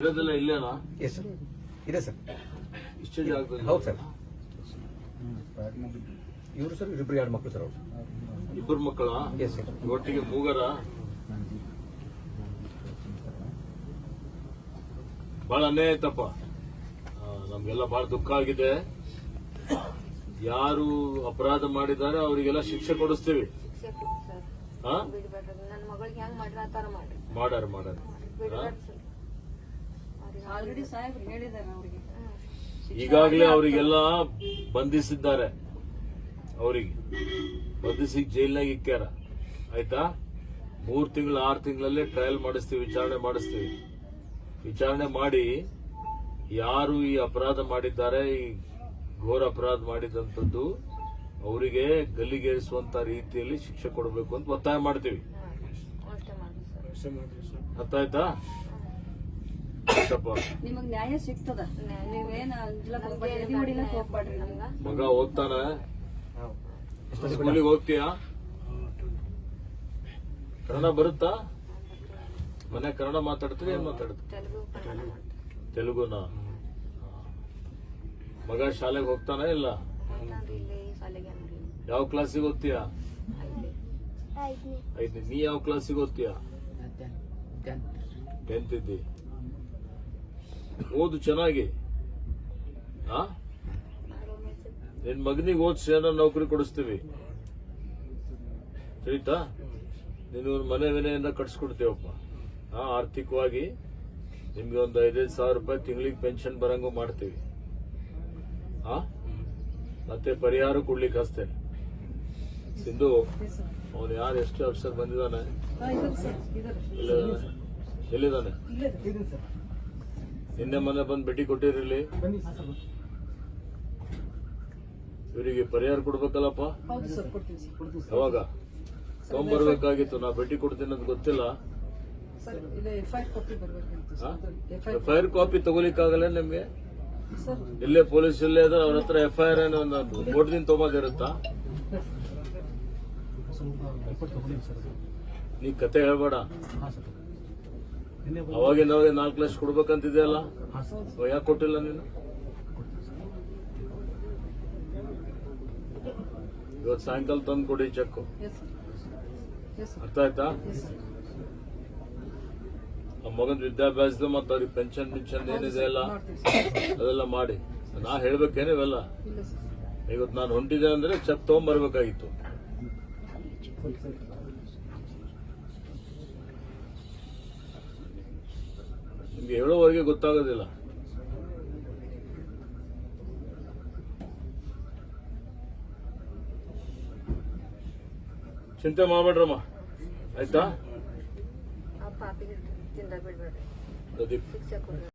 ಇರೋದೆಲ್ಲ ಇಲ್ಲೇನಾ? Yes sir ಇದೆ ಸರ್ ಇಷ್ಟೇ ಜಾಗದಲ್ಲಿ ಹೌದು ಸರ್ ಇವರು ಸರ್ ಇಬ್ಬರು ಎರಡು ಮಕ್ಕಳು ಸರ್ ಅವರು. ಇಬ್ಬರು ಮಕ್ಕಳ? ಎಸ್ ಸರ್ ಒಟ್ಟಿಗೆ ಮೂಗರ? ಬಹಳ ಅನ್ಯಾಯ ತಪ್ಪ ಆ, ನಮ್ಗೆಲ್ಲ ಬಹಳ ದುಃಖ ಆಗಿದೆ. ಯಾರು ಅಪರಾಧ ಮಾಡಿದ್ದಾರೆ ಅವರಿಗೆಲ್ಲ ಶಿಕ್ಷೆ ಕೊಡಿಸ್ತೀವಿ. ಮಾಡ್ಯಾರ ಕೊಡಿ ಆಲ್ರೆಡಿ ಸಾಹೇಬ್ರು ಹೇಳಿದ್ದಾರೆ ಅವರಿಗೆ. ಈಗಾಗಲೇ ಅವರಿಗೆಲ್ಲ ಬಂಧಿಸಿದ್ದಾರೆ. ಅವರಿಗೆ. ಬಂಧಿಸಿ ಜೈಲ್ನಾಗ ಇಕ್ಕ್ಯಾರ ಆಯ್ತಾ? ಮೂರ್ ತಿಂಗಳು ಆರು ತಿಂಗಳಲ್ಲೇ ಟ್ರಯಲ್ ಮಾಡಿಸ್ತೀವಿ ವಿಚಾರಣೆ ಮಾಡಿಸ್ತೀವಿ. ವಿಚಾರಣೆ ಮಾಡಿ ಯಾರು ಈ ಅಪರಾಧ ಮಾಡಿದ್ದಾರೆ ಈ ಘೋರ ಅಪರಾಧ ಮಾಡಿದಂಥದ್ದು ಅವರಿಗೆ ಗಲ್ಲಿಗೇರಿಸುವಂತ ರೀತಿಯಲ್ಲಿ ಶಿಕ್ಷೆ ಕೊಡಬೇಕು ಅಂತ ಒತ್ತಾಯ ಮಾಡ್ತೀವಿ. ಅರ್ಥ ಆಯ್ತಾ. ನಿಮಗ್ ನ್ಯಾಯ ಸಿಗ್ತದ? ನೀವೇನ ಹೊಡಿಲಕ್ ಹೋಗ್ಬೇಡ್ರಿ ನಮ್ಗ? ಮಗ ಓದ್ತಾನ? ಸ್ಕೂಲಿಗೆ ಹೋಗ್ತೀಯಾ? ಕನ್ನಡ ಬರುತ್ತಾ? ಮನೆ ಕನ್ನಡ ಮಾತಾಡ್ತೀವಿ ಏನ್ ಮಾತಾಡ್ತೀವಿ ತೆಲುಗುನ? ಮಗ ಶಾಲೆಗೆ ಹೋಗ್ತಾನ ಇಲ್ಲ? ಯಾವ ಕ್ಲಾಸಿಗೆ ಓದ್ತೀಯಾ? ಐದನೇ. ನೀ ಯಾವ ಕ್ಲಾಸಿಗೆ ಓದ್ತೀಯಾ? ಟೆಂತ್ ಇದ್ದಿ. ಓದು ಚೆನ್ನಾಗಿ. ಆ? ನಿನ್ ಮಗನಿಗೆ ಓದಿಸಿ ಏನೋ ನೌಕರಿ ಕೊಡಿಸ್ತೀವಿ. ತಿಳಿತಾ? ನೀನು ಮನೆ ವಿನೆಯನ್ನ ಕಟ್ಸ್ಕೊಡ್ತೀವಪ್ಪ ಹಾ ಆರ್ಥಿಕವಾಗಿ ನಿಮ್ಗೆ ಒಂದು ಐದೈದು ಸಾವಿರ ರೂಪಾಯಿ ತಿಂಗಳಿಗೆ ಪೆನ್ಷನ್ ಬರಂಗು ಮಾಡ್ತೀವಿ. ಹಾ ಮತ್ತೆ ಪರಿಹಾರ ಕೊಡ್ಲಿಕ್ಕೆ ಹಸ್ತೇನೆ ಸಿಂಧು ಅವನು ಯಾರು ಎಷ್ಟು ಅಫ್ಸರ್ ಬಂದಿದ್ದಾನೆ? ಎಲ್ಲಿದ್ದಾನೆ? ನಿನ್ನೆ ಮೊನ್ನೆ ಬಂದು ಭೇಟಿ ಕೊಟ್ಟಿರಲಿ ಇವರಿಗೆ ಪರಿಹಾರ ಕೊಡ್ಬೇಕಲ್ಲಪ್ಪ? ಹೌದು ಸರ್ ಕೊಡ್ತೀವಿ ಸರ್. ಯಾವಾಗ? ತಗೊಂಡ್ಬರ್ಬೇಕಾಗಿತ್ತು ನಾ ಭೇಟಿ ಕೊಡ್ತೀನಿ ಅಂತ ಗೊತ್ತಿಲ್ಲ. ಎಫ್ ಐ ಆರ್ ಕಾಪಿ ತಗೋಲಿಕ್ಕಾಗಲ್ಲ ನಿಮ್ಗೆ? ಸರ್. ಇಲ್ಲೇ ಪೊಲೀಸ್ ಇಲ್ಲೇ ಅದ ಅವ್ರ ಹತ್ರ ಎಫ್ ಐ ಆರ್ ಏನೋ ಒಂದು ಕೊಡ್ತೀನಿ ತೊಗೊಂಬದಿರುತ್ತಾ? ನೀ ಕತೆ ಹೇಳ್ಬೇಡ. ಅವಾಗಿಂದವಾಗ ನಾಲ್ಕು ಲಕ್ಷ ಕೊಡ್ಬೇಕಂತಿದೆಯಲ್ಲ? ಯಾಕೆ ಕೊಟ್ಟಿಲ್ಲ ನೀನು? ಇವತ್ತು ಸಾಯಂಕಾಲ ತಂದು ಕೊಡಿ ಚೆಕ್ ಅರ್ಥ ಆಯ್ತಾ? ನಮ್ಮ ಮಗನ ವಿದ್ಯಾಭ್ಯಾಸದ ಮತ್ತು ಅವ್ರಿಗೆ ಪೆನ್ಷನ್ ಪಿನ್ಷನ್ ಏನಿದೆ ಅಲ್ಲ ಅದೆಲ್ಲ ಮಾಡಿ. ನಾ ಹೇಳ್ಬೇಕೇನೆ ಇವೆಲ್ಲ? ಇವತ್ತು ನಾನು ಹೊಂಟಿದೆ ಅಂದ್ರೆ ಚೆಕ್ ತಗೊಂಬರ್ಬೇಕಾಗಿತ್ತು. ಹೇಳೋವರೆಗೆ ಗೊತ್ತಾಗೋದಿಲ್ಲ. ಚಿಂತೆ ಮಾಡ್ಬೇಡ್ರಮ್ಮ. ಆಯ್ತಾ? ಪ್ರದೀಪ್.